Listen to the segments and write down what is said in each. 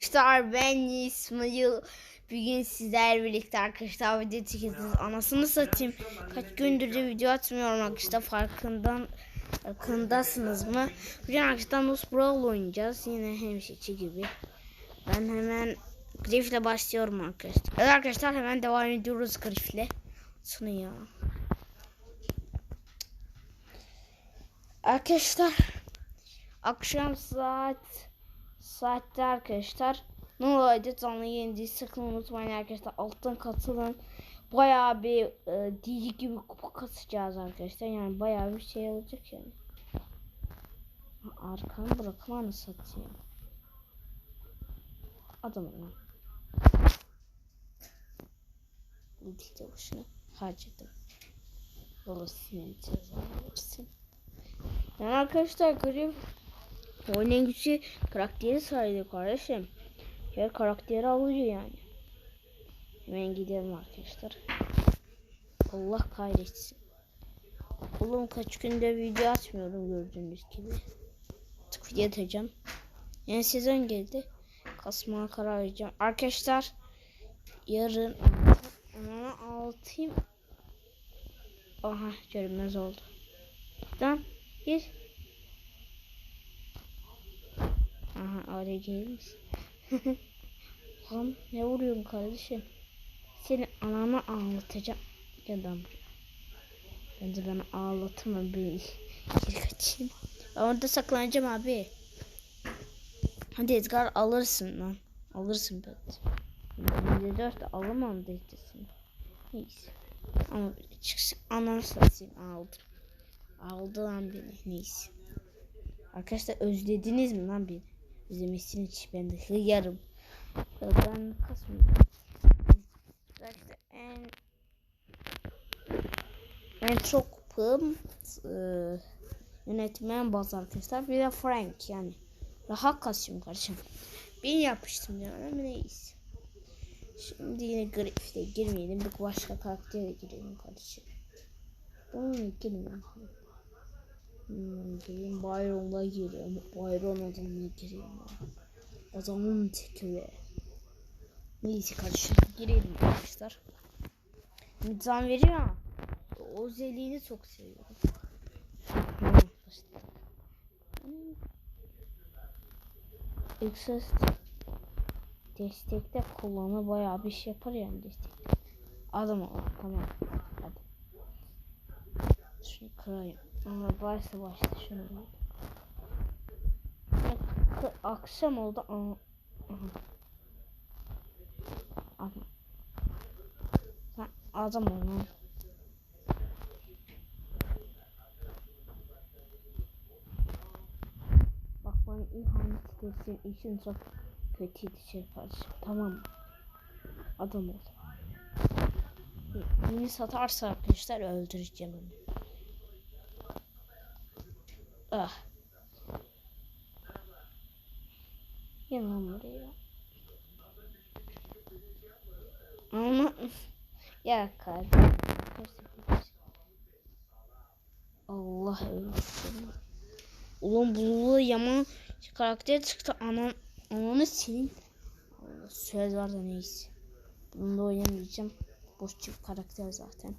Arkadaşlar ben İsmail. Bugün sizlerle birlikte arkadaşlar video çekeceğiz. Anasını satayım. Kaç gündür de video atmıyorum arkadaşlar. Farkından farkındasınız mı? Bugün arkadaşlar Nus Brawl oynayacağız. Yine hemşiçi gibi. Ben hemen Griff'le başlıyorum arkadaşlar. Evet arkadaşlar hemen devam ediyoruz Griff'le. Sonu ya. Arkadaşlar akşam saat saatte arkadaşlar. Ne olaydı canlı yayın sakın unutmayın arkadaşlar. Alttan katılın bayağı bir e, deli gibi kupa kasacağız arkadaşlar. Yani bayağı bir şey olacak yani. Arkamı bırakmanı satayım. Adamım lan de boşuna harcadım. Cezası yani arkadaşlar grif oyun en güçlü karakteri saydı kardeşim. Her karakteri alıyor yani. Hemen gidelim arkadaşlar. Allah kahretsin. Oğlum kaç günde video atmıyorum gördüğünüz gibi. Tık video atacağım. Yeni sezon geldi. Kasmaya karar vereceğim. Arkadaşlar yarın ona altayım. Aha görünmez oldu. Tamam gir. Aha oraya gelmiş. Lan ne vuruyorsun kardeşim? Seni anana ağlatacağım. Lan buraya. Bence beni ağlatma bir geri kaçayım. Ben orada saklanacağım abi. Hadi Edgar alırsın lan. Alırsın. Ben de dört de alamam diyeceksin. Neyse. Ama çıksın ananı satayım aldım. Aldı lan beni. Neyse. Arkadaşlar özlediniz mi lan beni? Özlemişsin hiç ben de hıyarım. Ben kasmıyorum. Arkadaşlar en en çok pım e, yönetmen bazı arkadaşlar. Bir de Frank yani. Rahat kasıyorum kardeşim. Ben yapmıştım diyorum ama neyse. Şimdi yine Griff'te girmeyelim. Bir başka karaktere girelim kardeşim. Bunu girmeyelim. Hmm, gireyim Byron'la gireyim. Byron adamına ya. Adamın teki be. Neyse kardeşim girelim arkadaşlar. Nizam veriyor ama o özelliğini çok seviyorum. Hmm. Exhaust destekte kullanı bayağı bir şey yapar yani destekte. Adam ol tamam. Hadi. Şunu kırayım. Ama başla başla şunu. Akşam oldu. Adam. Sen. Bak bana ihanet edersin işin çok kötüydü şey kardeşim tamam? Adam ol. Beni satarsa arkadaşlar öldüreceğim onu. Ah. Gel lan buraya. Ama ya kardeşim. Allah öldürsün. Ulan bululu yaman karakter çıktı anan ananı senin. Söz var da neyse. Bunu da oynamayacağım. Boş çift karakter zaten.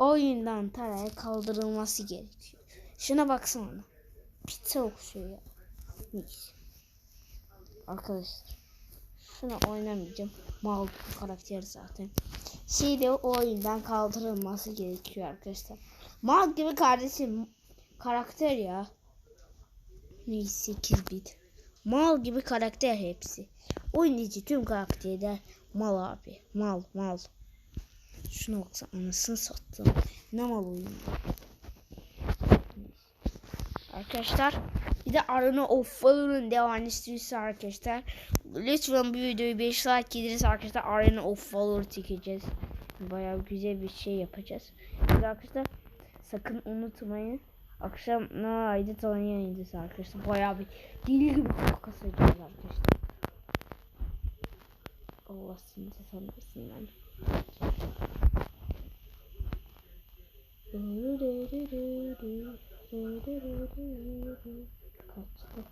Oyundan taraya kaldırılması gerekiyor. Şuna baksana. Pizza okşuyor ya. Neyse. Arkadaşlar. Şuna oynamayacağım. Mal karakter zaten. Şey de o oyundan kaldırılması gerekiyor arkadaşlar. Mal gibi kardeşim. Karakter ya. Neyse 8 bit. Mal gibi karakter hepsi. Oynayıcı tüm karakterler mal abi. Mal mal. Şuna baksana anasını sattım. Ne mal oyun. Arkadaşlar bir de Arena of Valor'un devamını istiyorsa arkadaşlar lütfen bu videoyu 5 like gelirse arkadaşlar Arena of Valor çekeceğiz. Bayağı güzel bir şey yapacağız. De arkadaşlar sakın unutmayın. Akşam ne aydı tamam yayıncısı arkadaşlar. Bayağı bir deli gibi kasacağız arkadaşlar. Allah seni sanırsın ben. Kaçtı.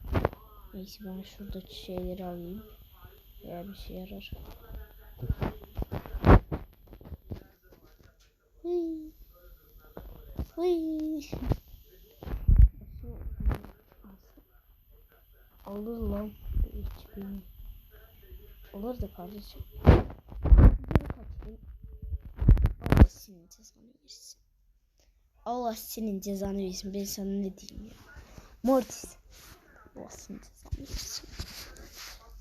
Neyse ben şuradaki şeyleri alayım. Eğer bir şey yarar. Hıy. Hıy. Alır lan. Olur da kardeşim. Geri kaçayım. Allah senin cezanı versin. Allah senin cezanı versin. Ben sana ne diyeyim ya. Mortis. Allah senin cezanı versin.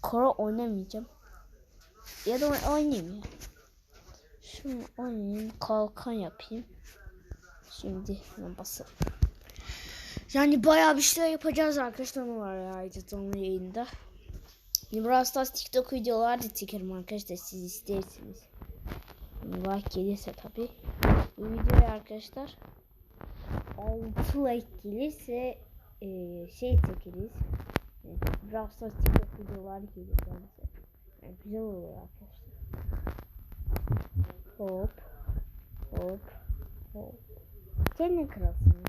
Kora oynamayacağım. Ya da oyn- oynayayım ya. Şunu oynayayım. Kalkan yapayım. Şimdi hemen basalım. Yani bayağı bir şeyler yapacağız arkadaşlar. Ne var ya canlı yayında. Brawl Stars TikTok videolar da çekerim arkadaşlar siz isterseniz. Like gelirse tabi. Bu videoya arkadaşlar 6 like gelirse e, şey çekeriz. Yani Brawl Stars TikTok videolar gelir kendisi. Yani güzel olur arkadaşlar. Hop. Hop. Hop. Kendin kırılsın. ya.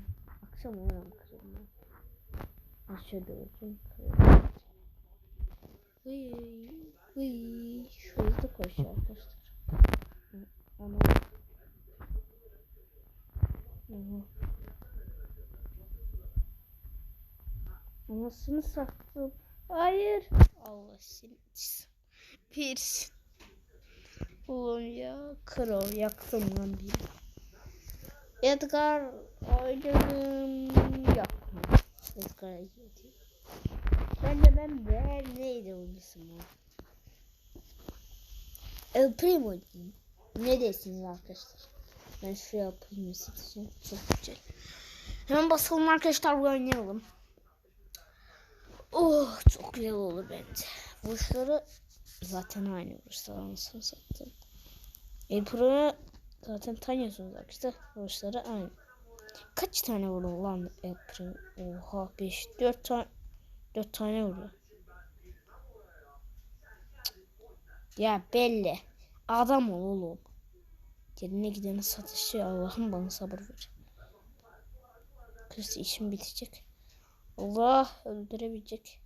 Akşam uyanım kırılma. Aşağıda olsun. Kırılma. Hıy, hıy. Şu hızlı koşuyor arkadaşlar. Hı, Ama... Anasını sattım. Hayır. Allah seni. Bir. Oğlum ya. Kro yaktım lan bir. Edgar oynadım. Yapma. Edgar yedi. Ben ben neydi oynasın o? El Primo diyeyim. Ne dersiniz arkadaşlar? Ben şu El Primo seçeceğim. Çok güzel. Hemen basalım arkadaşlar oynayalım. Oh çok güzel olur bence. Vuruşları zaten aynı vuruşlar anasını sattım. El Primo zaten tanıyorsunuz arkadaşlar. Vuruşları aynı. Kaç tane vurdu lan El Primo? Oha 5 4 tane 4 tane vuruyor. Ya belli. Adam ol oğlum. Yerine gideni satışı Allah'ım bana sabır ver. Kız işim bitecek. Allah öldürebilecek.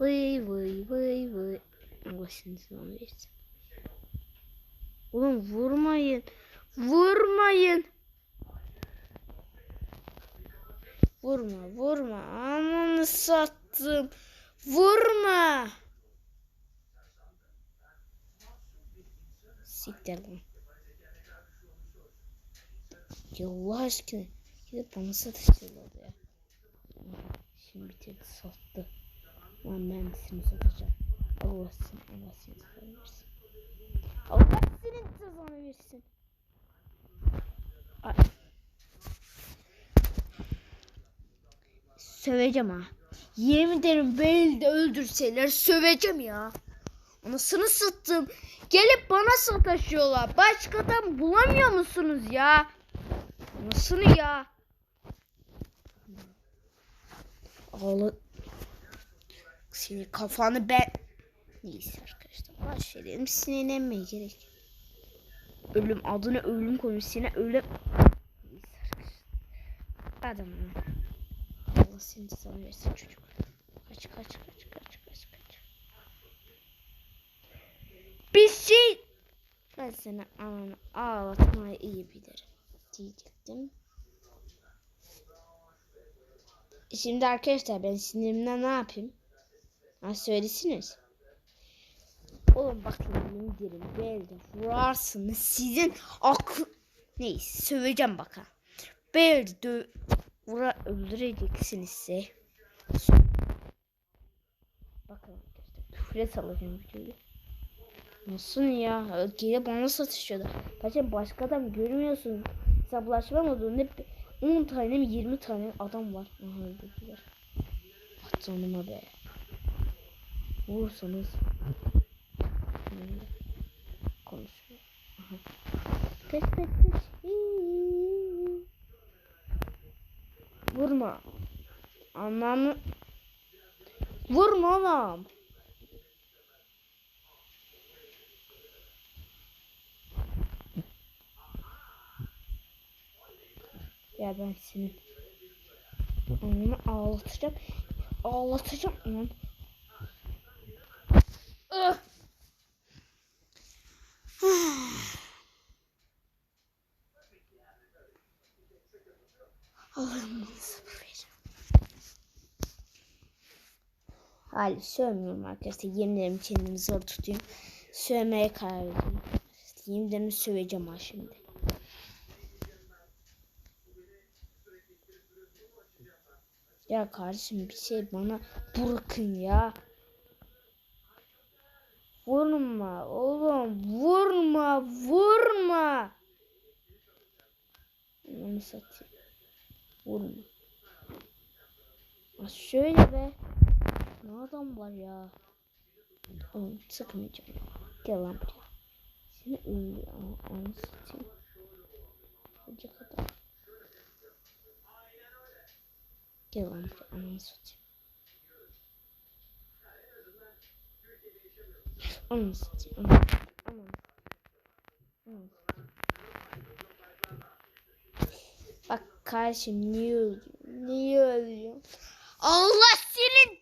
Vıy vıy vıy vıy. Sana versin. Oğlum vurmayın. Vurmayın. Vurma vurma. Ananı sattım. Vurma. Siktir lan. Ya Allah aşkına. Gidip bana satıştırıyorlar ya. Şimdi bitirdi sattı. Lan ben seni satacağım. Allah seni Allah seni cezanı versin. Allah senin cezanı versin. Ay. Söveceğim ha. Yemin ederim beni de öldürseler söveceğim ya. Anasını sıttım. Gelip bana sataşıyorlar. Başkadan bulamıyor musunuz ya? Nasıl ya? Ağla. Senin kafanı ben... Neyse arkadaşlar. Başlayalım. Sinirlenmeye gerek. Ölüm adını ölüm koymuş. Sine ölüm... Adam. Allah seni sana versin çocuk. Kaç kaç kaç kaç kaç kaç. Bir şey. Ben seni ananı ağlatmayı iyi bilirim. Diyecektim. Şimdi arkadaşlar ben sinirimden ne yapayım? Ha söylesiniz. Oğlum bakın yemin ederim belde vurarsınız sizin akıl... Neyse söveceğim baka. Belde dö... Vura öldüreceksiniz size. Bakın arkadaşlar küfre salacağım videoyu. Nasıl ya? Gelip bana satışıyordu. Zaten başka adam görmüyorsun. Hesaplaşma modunda hep 10 tane mi 20 tane adam var. Aha öldürdüler. Ah canıma be. Vurursanız. Böyle Konuşuyor. Aha. Kaç kaç. Vurma. Anlamı. Vurma oğlum. Ya ben senin. Onu ağlatacağım. Ağlatacağım onu. Ah! Allah'ım bana sabır ver. Hayır sövmüyorum arkadaşlar. Yemin ederim kendimi zor tutuyorum. Sövmeye karar verdim. Yemin ederim söveceğim ha şimdi. Ya kardeşim bir şey bana bırakın ya. Vurma oğlum vurma vurma. Onu satayım. Vurma. Ha şöyle be. Ne adam var ya. Oğlum sıkmayacağım. Gel lan buraya. Seni öldü. Aa, Onu satayım. Hoca kadar. Gel lan buraya. Ananı satayım. Onu satayım. Onu Aman. Aman. Bak kardeşim niye öldürüyorsun? Niye öldürüyorsun? Allah senin!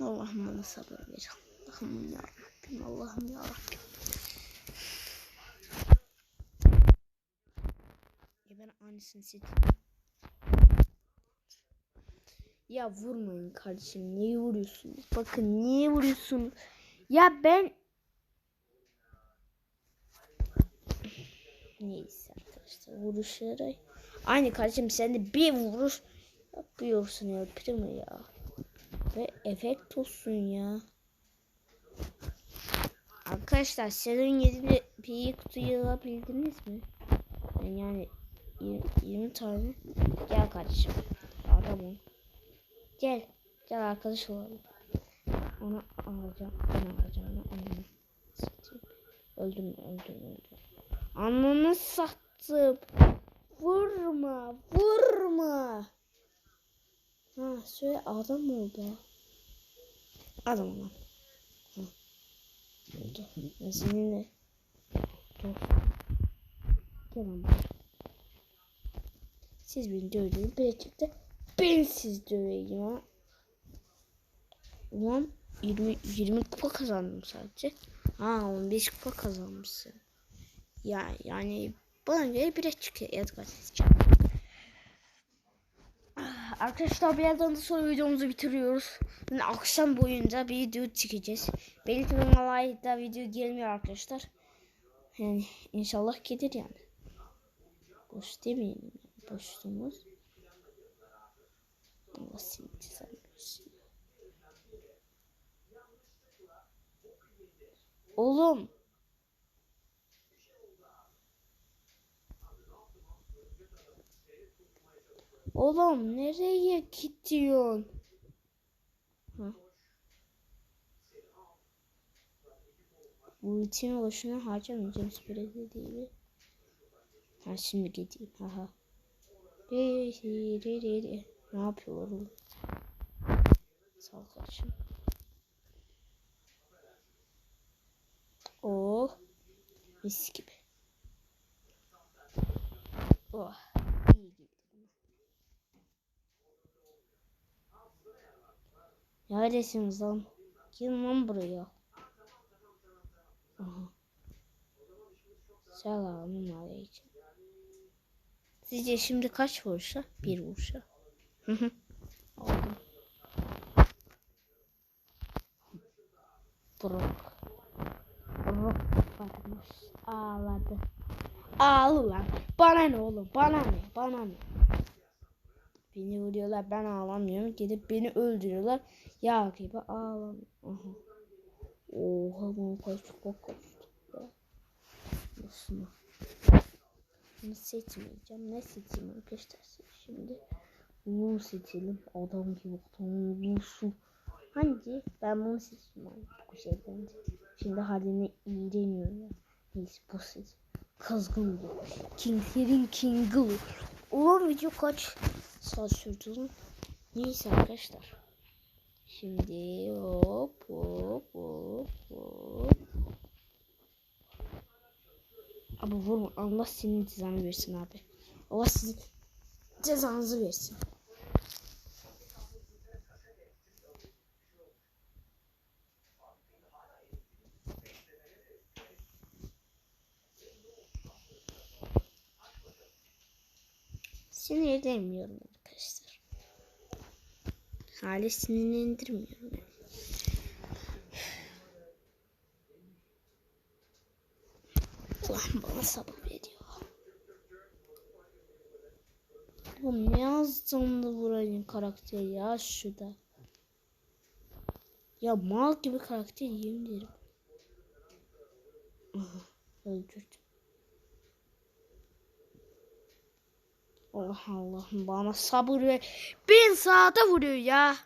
Allah'ım bana sabır ver. Allah'ım ya Rabbim. Allah'ım ya Rabbim. Aynısını seçtim. Ya vurmayın kardeşim. Niye vuruyorsunuz? Bakın niye vuruyorsunuz? Ya ben Neyse arkadaşlar vuruşları. Aynı kardeşim sen de bir vuruş yapıyorsun ya primo ya. Ve efekt olsun ya. Arkadaşlar sezon 7'de bir kutuyu alabildiniz mi? Yani 20, 20 tane. Gel kardeşim. Adam ol. Gel. Gel arkadaş olalım. Onu alacağım. Ben alacağım. Onu satayım. Öldüm öldüm öldüm. Ananı sattım. Vurma. Vurma. Ha şöyle adam oldu. Adam olan. Ha. Oldu. Seninle dostum. Gel ama. Siz beni dövdüğün birazcık ben siz döveyim ha. Ulan 20, 20 kupa kazandım sadece. Ha 15 kupa kazanmışsın. Ya yani bana göre birazcık Edgar seçeceğim. Arkadaşlar birazdan da sonra videomuzu bitiriyoruz. Yani akşam boyunca bir video çekeceğiz. Belki vallahi da video gelmiyor arkadaşlar. Yani inşallah gelir yani. Boş demeyelim yani. Boşluğumuz. Seni çizermesin. Oğlum. Oğlum nereye gidiyorsun? Bu ultimi boşuna harcamayacağım sürede değil. Ha şimdi gideyim. Haha. Ne yapıyorlar oğlum? Sağ kardeşim. Oh. Mis gibi. Oh. İyi gibi. Neredesiniz lan? Gelin lan buraya. Aha. Selamun aleyküm. Sizce şimdi kaç vuruşa? Bir vuruşa. Hı hı. Aldım. Brock. Brock varmış. Ağladı. Ağlı lan. Bana ne oğlum? Bana ne? Bana ne? Beni vuruyorlar ben ağlamıyorum. Gidip beni öldürüyorlar. Ya gibi ağlam. Aha. Oha bu kaç çok kaçtı. Nasıl? Ne seçmeyeceğim. Ne seçeyim arkadaşlar şimdi. Bunu seçelim. Adam gibi bulsun. Hangi? Ben bunu seçtim abi. Bu şey bence. Şimdi haline iğreniyor ya. Neyse bu seç. Kazgın bu. Kinglerin King'ı. Ulan video kaç saat sürdü? Neyse arkadaşlar. Şimdi hop hop hop hop. Abi vurma. Allah senin cezanı versin abi. Allah sizin cezanızı versin. Sinir edemiyorum arkadaşlar. Hala sinirlendirmiyorum. Ulan bana sabır veriyor. Oğlum ne yazdığımda buranın karakteri ya şurada. Ya mal gibi karakter yemin ederim. Öldürdüm. Allah Allah'ım bana sabır ver. Bin saate vuruyor ya.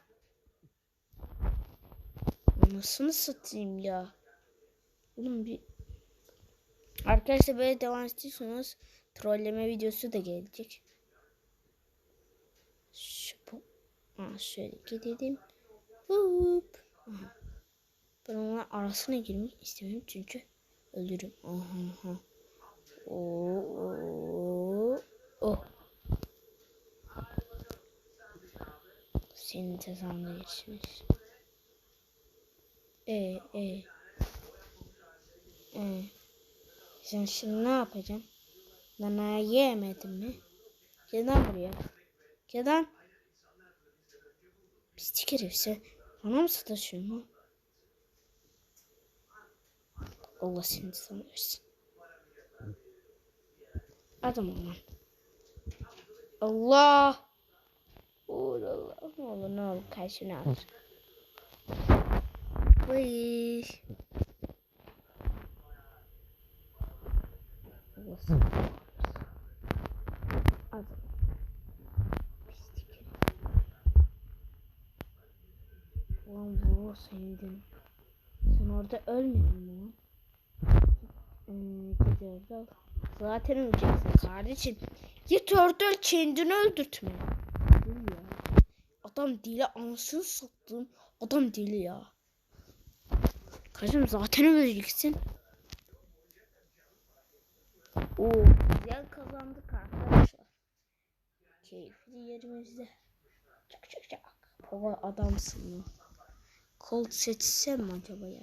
Nasıl satayım ya? Oğlum bir Arkadaşlar böyle devam istiyorsanız trolleme videosu da gelecek. Şu bu. Ha, şöyle gidelim. Hop. Ben onların arasına girmek istemiyorum çünkü ölürüm. Aha. Oo, oo, oh. Senin cezanla geçmiş. E e. E. Sen şimdi ne yapacaksın? Nana yemedin mi? Gel lan buraya. Gel lan. Pislik herif sen. Bana mı sataşıyorsun lan? Allah seni sana versin. Adam ol lan. Allah. Olur Allah. Ne olur ne olur karşına al. Vay. Seni versin. Adam. Bu senin. Sen orada ölmedin mi lan? Al. Zaten öleceksin kardeşim. Git orada kendini öldürtme. Adam dili ansız sattım. Adam dili ya. Kardeşim zaten öleceksin. Oo güzel kazandık arkadaşlar. Keyifli yerimizde. Çak çak çak. Baba adamsın ya. Kol seçsem mi acaba ya?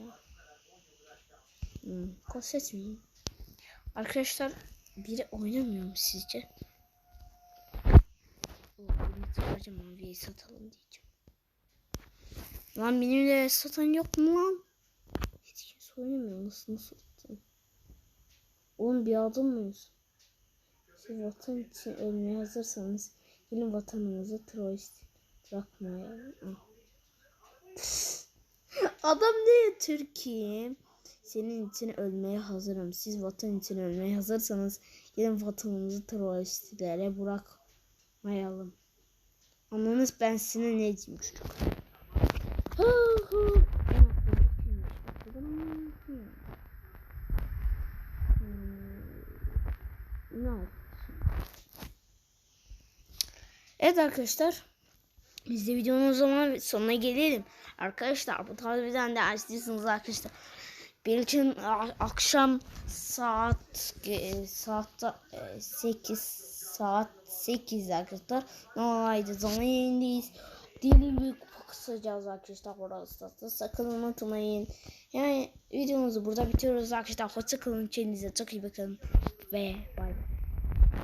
Hmm, kol seçmeyeyim. Arkadaşlar biri oynamıyor mu sizce? Birini çıkaracağım maviyi satalım diyeceğim. Lan benimle satan yok mu lan? Hiç kimse oynamıyor nasıl satayım? Oğlum bir adım mıyız? Siz vatan için ölmeye hazırsanız gelin vatanımızı terörist bırakmayalım. Ah. Adam ne Türkiye'm? Senin için ölmeye hazırım. Siz vatan için ölmeye hazırsanız gelin vatanımızı teröristlere bırakmayalım. Anladınız ben size ne diyeyim çocuk. Hı hı. Hmm, Ne oldu? Evet arkadaşlar. Biz de videonun o zaman sonuna gelelim. Arkadaşlar bu tarz videodan da istiyorsanız arkadaşlar. Benim için akşam saat e, saatte e, 8 saat 8 arkadaşlar. Normalde zaman yayındayız. Dilimi kısacağız arkadaşlar orası da. Sakın unutmayın. Yani videomuzu burada bitiriyoruz arkadaşlar. Hoşçakalın. Kendinize çok iyi bakın. Ve bay bay.